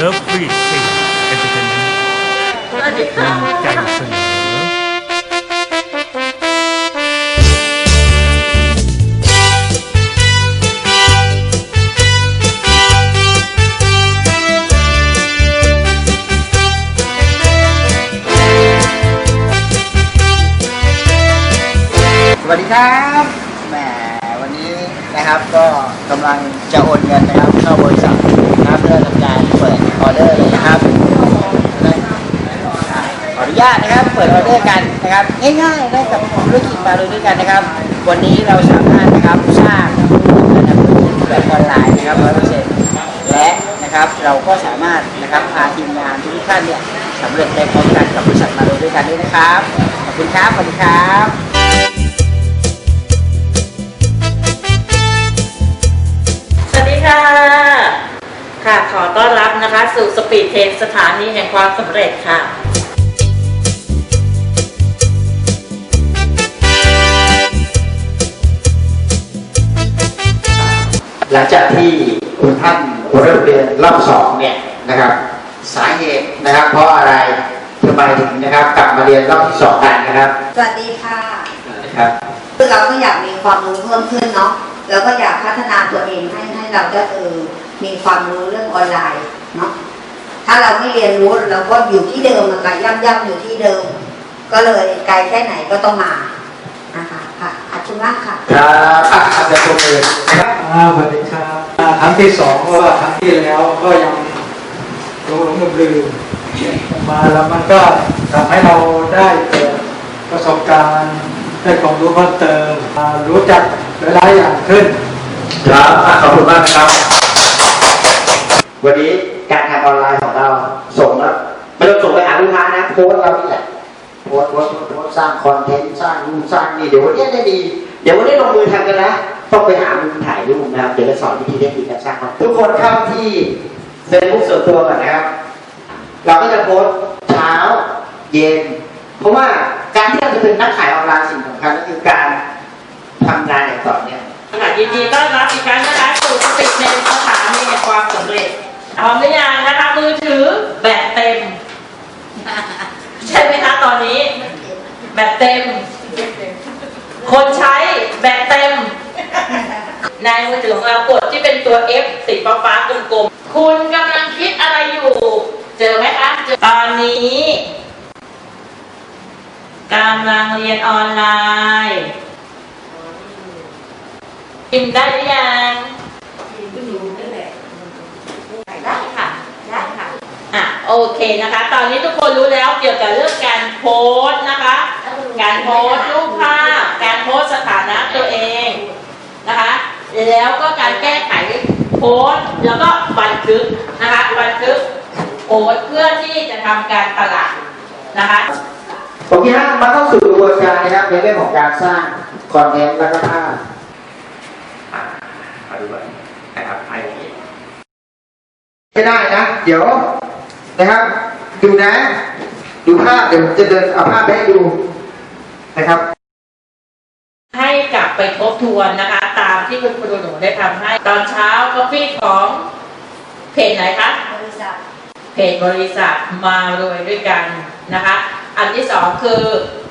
เลิฟฟี่ซีเอนเตอร์เทนเมนต์ภูมิใจเสนอสวัสดีครับแหมวันนี้นะครับ กำลังจะโอนเงินนะครับ เข้าบริษัทนะครับเพื่อทำการเปิดออเดอร์เลยนะครับขออนุญาตนะครับเปิดออเดอร์กันนะครับง่ายๆได้กับธุรกิจมาเลยด้วยกันนะครับ วันนี้เราสามารถนะครับสร้างนะครับธุรกิจแบบออนไลน์นะครับร้อยเปอร์เซ็นต์และนะครับเราก็สามารถนะครับพาทีมงานทุกท่านเนี่ยสำเร็จไปพร้อมกันกับบริษัทมาเลยด้วยกันด้วยนะครับขอบคุณครับสวัสดีครับ ค่ะ ขอต้อนรับนะคะ สู่สปีดเทนสถานีแห่งความสำเร็จค่ะ หลังจากที่คุณท่านเริ่มเรียนรอบสองเนี่ยนะครับ สาเหตุนะครับ เพราะอะไรทำไมถึงนะครับ กลับมาเรียนรอบที่สองกันนะครับสวัสดีค่ะ นะครับคือเราก็อยากมีความรู้เพิ่มขึ้นเนาะ แล้วก็อยากพัฒนาตัวเองให้ให้เราได้เออ มีความรู้เรื่องออนไลน์เนาะถ้าเราไม่เรียนรู้เราก็อยู่ที่เดิมอะค่ะย่ำย่ำอยู่ที่เดิม ก็เลยไกลแค่ไหนก็ต้องมานะคะค่ะขอบคุณมากค่ะครับอะอาจารย์ตัวมือนะครับอ่าสวัสดีครับอ่าครั้งที่สองเพราะว่าครั้งที่แล้วก็ยังหลงหลงลืมลืมมาแล้วมันก็ทำให้เราได้เกิดประสบการณ์ได้ความรู้เพิ่มเติมอ่ารู้จักหลายๆอย่างขึ้นครับอะขอบคุณมากนะครับ วันนี้การทำออนไลน์ของเราส่งแล้วไม่ต้องส่งไปหาลูกค้านะโพสต์เรานี่แหละโพสต์โพสต์โพสต์โพสต์สร้างคอนเทนต์สร้างนู่นสร้างนี่เดี๋ยววันนี้ได้ดี เดี๋ยววันนี้ลงมือทำกันนะต้องไปหามุมถ่ายรูปนะครับเดี๋ยวจะสอนวิธีเทคนิคการสร้างคอนเทนต์ทุกคนเข้าที่เฟซบุ๊กส่วนตัวก่อนนะครับ เราก็จะโพสต์เช้าเย็น เพราะว่าการที่เราจะเป็นนักขายออนไลน์สิ่งสำคัญก็คือการทำงานอย่างต่อเนื่องค่ะยิ พร้อมหรือยังนะคะมือถือแบตเต็ม ใช่ไหมคะตอนนี้ แบตเต็ม คนใช้แบตเต็ม ในมือถือของเรากดที่เป็นตัว F สีฟ้าฟ้าๆกลมๆ คุณกำลังคิดอะไรอยู่ เจอไหมคะเจอตอนนี้กำลังเรียนออนไลน์พิมพ์ได้หรือยังได้ค่ะ ได้ค่ะ อะ โอเคนะคะ ตอนนี้ทุกคนรู้แล้วเกี่ยวกับเรื่องการโพสต์นะคะ การโพสต์รูปภาพ การโพสต์สถานะตัวเองนะคะ แล้วก็การแก้ไขโพสต์แล้วก็บันทึกนะคะบันทึกโพสต์เพื่อที่จะทำการตลาดนะคะโอเคฮะมาเข้าสู่กระบวนการนะครับในเรื่องของการสร้างคอนเทนต์แล้วก็ภาพมาดูกันนะครับให้ไม่ได้นะ เดี๋ยว นะครับ ดูนะ ดูภาพเดี๋ยวผมจะเดินเอาภาพไปให้ดูนะครับ ให้กลับไปทบทวนนะคะ ตามที่คุณครูหนูได้ทำให้ ตอนเช้าก็ฟีดของเพจไหนคะ บริษัทเพจบริษัทมารวยด้วยกันนะคะ อันที่สองคือ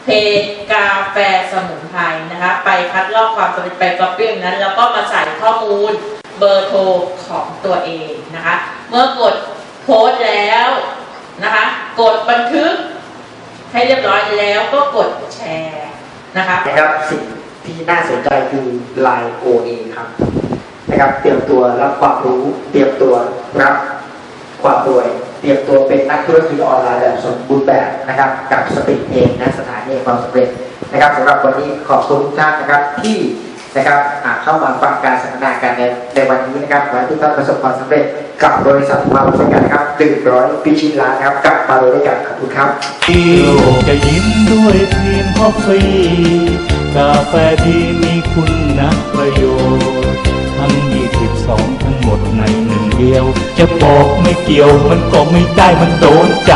เพจกาแฟสมุนไพรนะคะ ไปคัดลอกความสำเร็จไปก๊อปปี้อย่างนั้น แล้วก็มาใส่ข้อมูลเบอร์โทรของตัวเองนะคะ เมื่อกด โพสแล้วนะคะ กดบันทึกให้เรียบร้อยแล้วก็กดแชร์นะคะนะครับสิ่งที่น่าสนใจคือ Line OA ครับนะครับ เตรียมตัวรับความรู้ เตรียมตัวรับความรวย เตรียมตัวเป็นนักธุรกิจออนไลน์แบบสมบูรณ์แบบนะครับ กับสปีดเองนะสถานีความสำเร็จนะครับสำหรับวันนี้ขอบคุณทุกท่านนะครับที่ นะครับอ่าเข้ามาฟังการสัมมนากันในในวันนี้นะครับขอให้ทุกท่านประสบความสำเร็จกับบริษัทมาบริการนะครับหนึ่งร้อยปีชินล้านนะครับกลับมาเลยด้วยกันขอบคุณครับโลกจะยิ้มด้วยครีมคอฟฟี่กาแฟที่มีคุณประโยชน์ทั้ง22 ทั้งหมดในหนึ่งเดียว จะบอกไม่เกี่ยวมันก็ไม่ได้มันโดนใจ